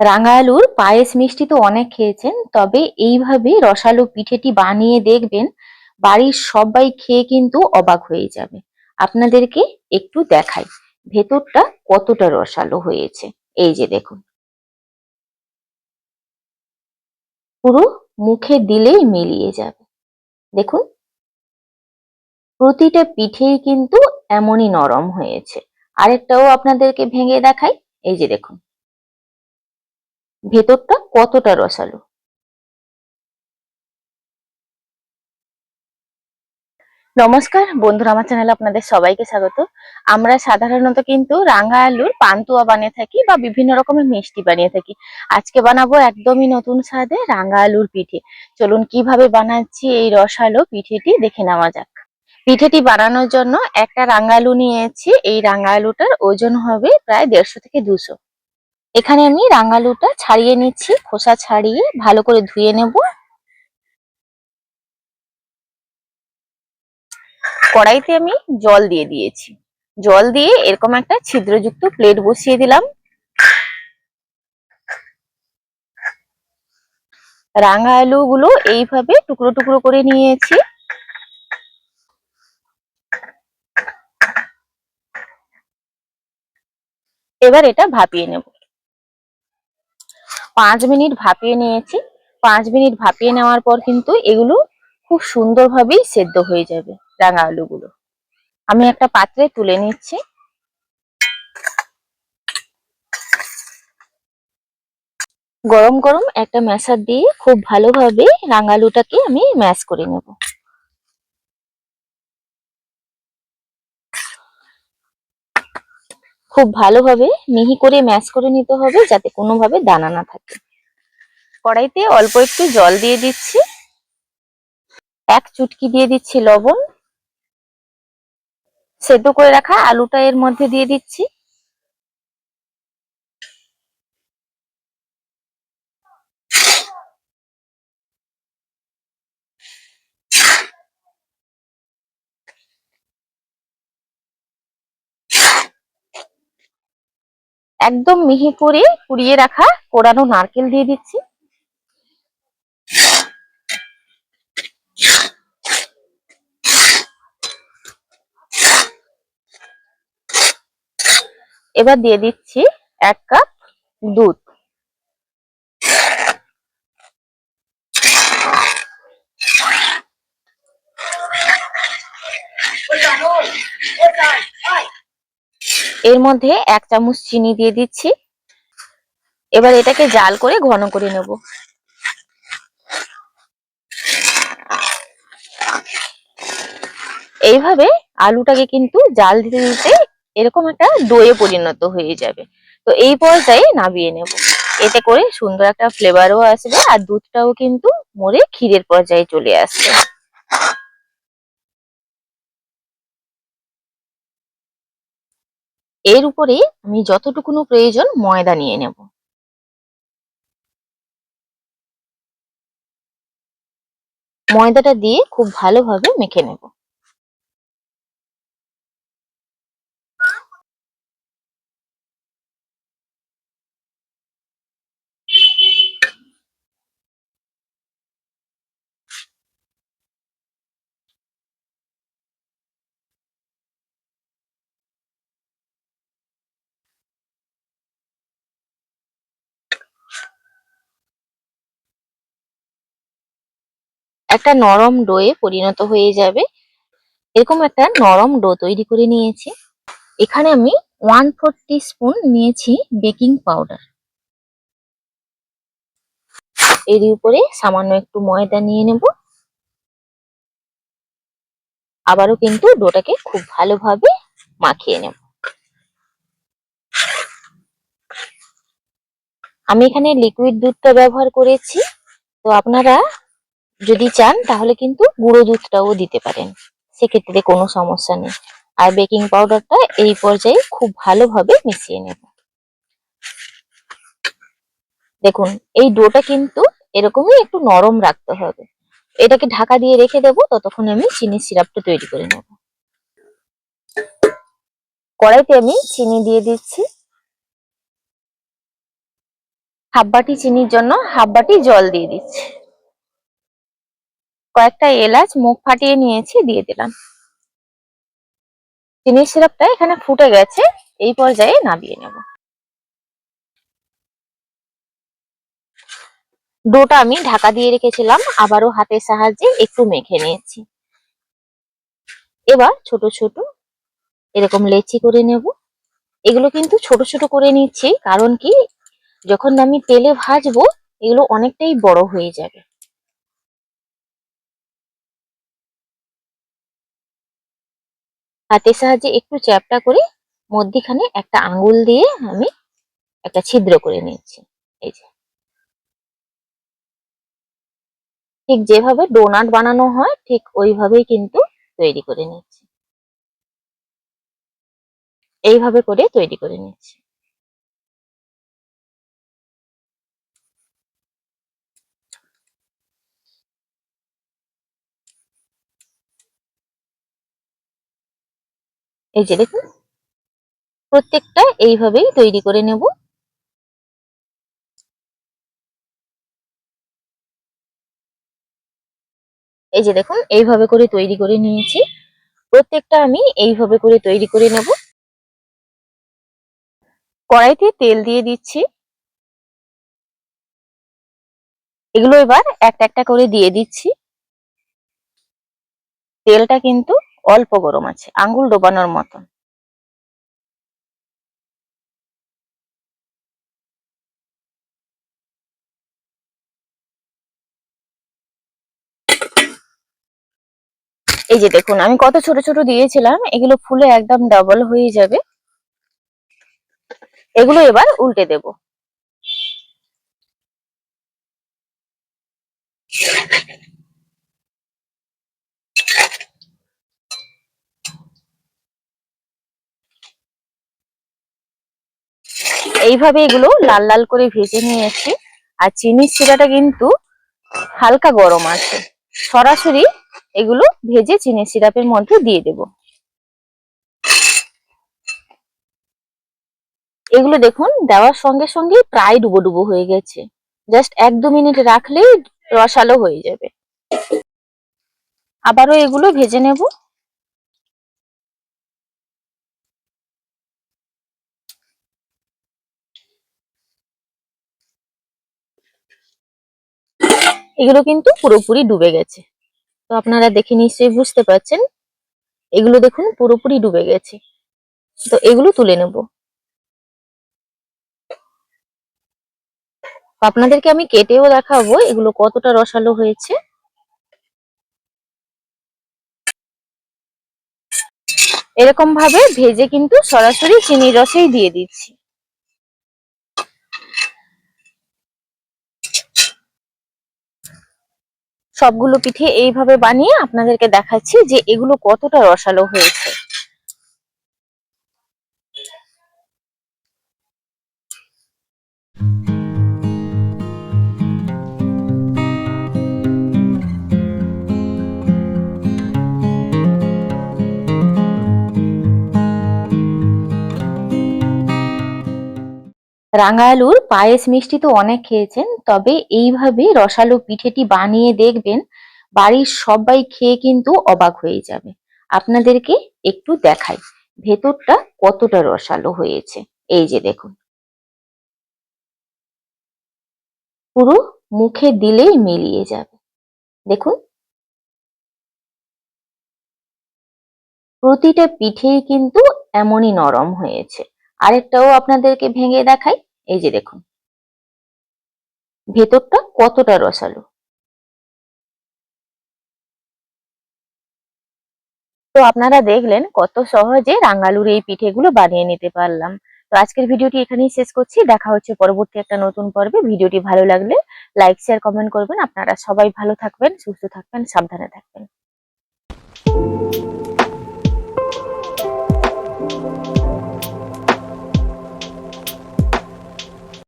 রাঙা আলুর পায়েস মিষ্টি তো অনেক খেয়েছেন, তবে এইভাবে রসালো পিঠেটি বানিয়ে দেখবেন, বাড়ির সবাই খেয়ে কিন্তু অবাক হয়ে যাবে। আপনাদেরকে একটু দেখাই, ভেতরটা কতটা রসালো হয়েছে। এই যে দেখুন। পুরো মুখে দিলেই মিলিয়ে যাবে। দেখুন। প্রতিটা পিঠেই কিন্তু এমনই নরম হয়েছে। আরেকটাও আপনাদেরকে ভেঙে দেখাই। এই যে দেখুন। ভেতরটা কতটা রসালো? নমস্কার, বন্ধুরা, আমার চ্যানেলে আপনাদের সবাইকে স্বাগত। আমরা সাধারণত কিন্তু রাঙা আলুর পান্তুয়া বানিয়ে থাকি বা বিভিন্ন রকমের মিষ্টি বানিয়ে থাকি। আজকে বানাবো একদমই নতুন স্বাদে রাঙা আলুর পিঠে। চলুন কীভাবে বানাচ্ছি এই রসালো পিঠেটি দেখে নেওয়া যাক। পিঠেটি বানানোর জন্য একটা রাঙা আলু নিয়েছি। এই রাঙা আলুটার ওজন হবে প্রায় দেড়শো থেকে দুশো। এখানে আমি রাঙালুটা ছাড়িয়ে নিচ্ছি, খোসা ছাড়িয়ে ভালো করে ধুয়ে নেব। কড়াইতে আমি জল দিয়ে দিয়েছি। জল দিয়ে এরকম একটা ছিদ্রযুক্ত প্লেট বসিয়ে দিলাম। রাঙা আলু গুলো এইভাবে টুকরো টুকরো করে নিয়েছি। এবার এটা ভাপিয়ে নেব। পাঁচ মিনিট ভাপিয়ে নিয়েছি। পাঁচ মিনিট ভাপিয়ে নেওয়ার পর কিন্তু এগুলো খুব সুন্দরভাবেই সেদ্ধ হয়ে যাবে রাঙা আলুগুলো। আমি একটা পাত্রে তুলে নিচ্ছি। গরম গরম একটা ম্যাশার দিয়ে খুব ভালোভাবে রাঙালুটাকে আমি ম্যাশ করে নেব। খুব ভালোভাবে মিহি করে ম্যাশ করে নিতে হবে যাতে কোনোভাবে দানা না থাকে। কড়াইতে অল্প একটু জল দিয়ে দিচ্ছি। এক চুটকি দিয়ে দিচ্ছি লবণ। সেদ্ধ করে রাখা আলুটা এর মধ্যে দিয়ে দিচ্ছি। একদম মিহি করে কুড়িয়ে রাখা কোরানো নারকেল দিয়ে দিচ্ছি। এবার দিয়ে দিচ্ছি এক কাপ দুধ। এর মধ্যে এক চামচ চিনি দিয়ে দিচ্ছি। এবার এটাকে জাল করে ঘন করে নেব। এইভাবে আলুটাকে কিন্তু জাল দিতে দিতে এরকম একটা দইয়ে পরিণত হয়ে যাবে। তো এই পর্যায়ে নামিয়ে নেব। এতে করে সুন্দর একটা ফ্লেভারও আসবে আর দুধটাও কিন্তু মরে ক্ষীরের পর্যায়ে চলে আসবে। এর উপরে আমি যতটুকুনো প্রয়োজন ময়দা নিয়ে নেব। ময়দাটা দিয়ে খুব ভালোভাবে মেখে নেব। একটা নরম ডোয়ে পরিণত হয়ে যাবে। এরকম একটা নরম ডো তৈরি করে নিয়েছি। এখানে আমি ওয়ান ফোর স্পুন নিয়েছি বেকিং পাউডার এর উপরে সামান্য একটু ময়দা নিয়ে নেব। আবারও কিন্তু ডোটাকে খুব ভালোভাবে মাখিয়ে নেব। আমি এখানে লিকুইড দুধটা ব্যবহার করেছি। তো আপনারা যদি চান, তাহলে কিন্তু গুঁড়ো দুধটাও দিতে পারেন। সেক্ষেত্রে কোনো সমস্যা নেই। আর বেকিং পাউডারটা এই পর্যায়ে খুব ভালোভাবে মিশিয়ে নেব। দেখুন, এই ডোটা কিন্তু এরকমই একটু নরম রাখতে হবে। এটাকে ঢাকা দিয়ে রেখে দেবো, ততক্ষণ আমি চিনির সিরাপটা তৈরি করে নেব। কড়াইতে আমি চিনি দিয়ে দিচ্ছি। হাফ বাটি চিনির জন্য হাফ বাটি জল দিয়ে দিচ্ছি। কয়েকটা এলাচ মুখ ফাটিয়ে নিয়েছি, দিয়ে দিলাম। চিনির সিরাপটা এখানে ফুটে গেছে, এই পর্যায়ে নামিয়ে নেব। ডোটা আমি ঢাকা দিয়ে রেখেছিলাম, আবারও হাতের সাহায্যে একটু মেখে নিয়েছি। এবার ছোট ছোট এরকম লেচি করে নেব। এগুলো কিন্তু ছোট ছোট করে নিচ্ছি, কারণ কি, যখন আমি তেলে ভাজবো, এগুলো অনেকটাই বড় হয়ে যাবে। হাতের সাহায্যে একটু চ্যাপটা করে মধ্যিখানে একটা আঙ্গুল দিয়ে আমি একটা ছিদ্র করে নিচ্ছি। এই যে। ঠিক যেভাবে ডোনাট বানানো হয়, ঠিক ওইভাবেই কিন্তু তৈরি করে নিচ্ছি। এইভাবে করে তৈরি করে নিচ্ছি। এই যে দেখুন, প্রত্যেকটা এইভাবেই তৈরি করে নেব। এই যে দেখুন, এইভাবে করে তৈরি করে নিয়েছি। প্রত্যেকটা আমি এইভাবে করে তৈরি করে নেব। কড়াইতে তেল দিয়ে দিচ্ছি। এগুলো এবার একটা একটা করে দিয়ে দিচ্ছি। তেলটা কিন্তু অল্প গরম আছে, আঙ্গুল ডোবানোর মতন। এই যে দেখুন, আমি কত ছোট ছোট দিয়েছিলাম, এগুলো ফুলে একদম ডাবল হয়ে যাবে। এগুলো এবার উল্টে দেব। এইভাবে এগুলো লাল লাল করে ভেজে নিয়ে নিয়েছি। আর চিনির শিরাটা কিন্তু হালকা গরম আছে। সরাসরি এগুলো ভেজে চিনি সিরাপের মধ্যে দিয়ে দেব। এগুলো দেখুন, দেওয়ার সঙ্গে সঙ্গে প্রায় ডুবো ডুবো হয়ে গেছে। জাস্ট এক দু মিনিট রাখলেই রসালো হয়ে যাবে। আবারও এগুলো ভেজে নেব। এগুলো কিন্তু পুরোপুরি ডুবে গেছে। তো আপনারা দেখে নিশ্চয়ই বুঝতে পারছেন, এগুলো দেখুন পুরোপুরি ডুবে গেছে। তো এগুলো তুলে নেব। আপনাদেরকে আমি কেটেও দেখাবো এগুলো কতটা রসালো হয়েছে। এরকম ভাবে ভেজে কিন্তু সরাসরি চিনির রসেই দিয়ে দিচ্ছি। সবগুলো পিঠে এইভাবে বানিয়ে আপনাদেরকে দেখাচ্ছি যে এগুলো কতটা রসালো হয়েছে। রাঙা আলুর পায়েস মিষ্টি তো অনেক খেয়েছেন, তবে এইভাবে রসালো পিঠেটি বানিয়ে দেখবেন বাড়ির সবাই খেয়ে কিন্তু অবাক হয়ে যাবে। আপনাদেরকে একটু দেখাই, ভেতরটা কতটা রসালো হয়েছে। এই যে দেখুন। পুরো মুখে দিলেই মিলিয়ে যাবে। দেখুন। প্রতিটা পিঠেই কিন্তু এমনই নরম হয়েছে। আরেকটাও আপনাদেরকে ভেঙে দেখাই এই যে দেখুন। ভেতরটা কতটা রসালো। তো আপনারা দেখলেন কত সহজে রাঙালুর এই পিঠেগুলো বানিয়ে নিতে পারলাম। তো আজকের ভিডিওটি এখানেই শেষ করছি। দেখা হচ্ছে পরবর্তী একটা নতুন পর্বে। ভিডিওটি ভালো লাগলে লাইক শেয়ার কমেন্ট করবেন। আপনারা সবাই ভালো থাকবেন, সুস্থ থাকবেন, সাবধানে থাকবেন।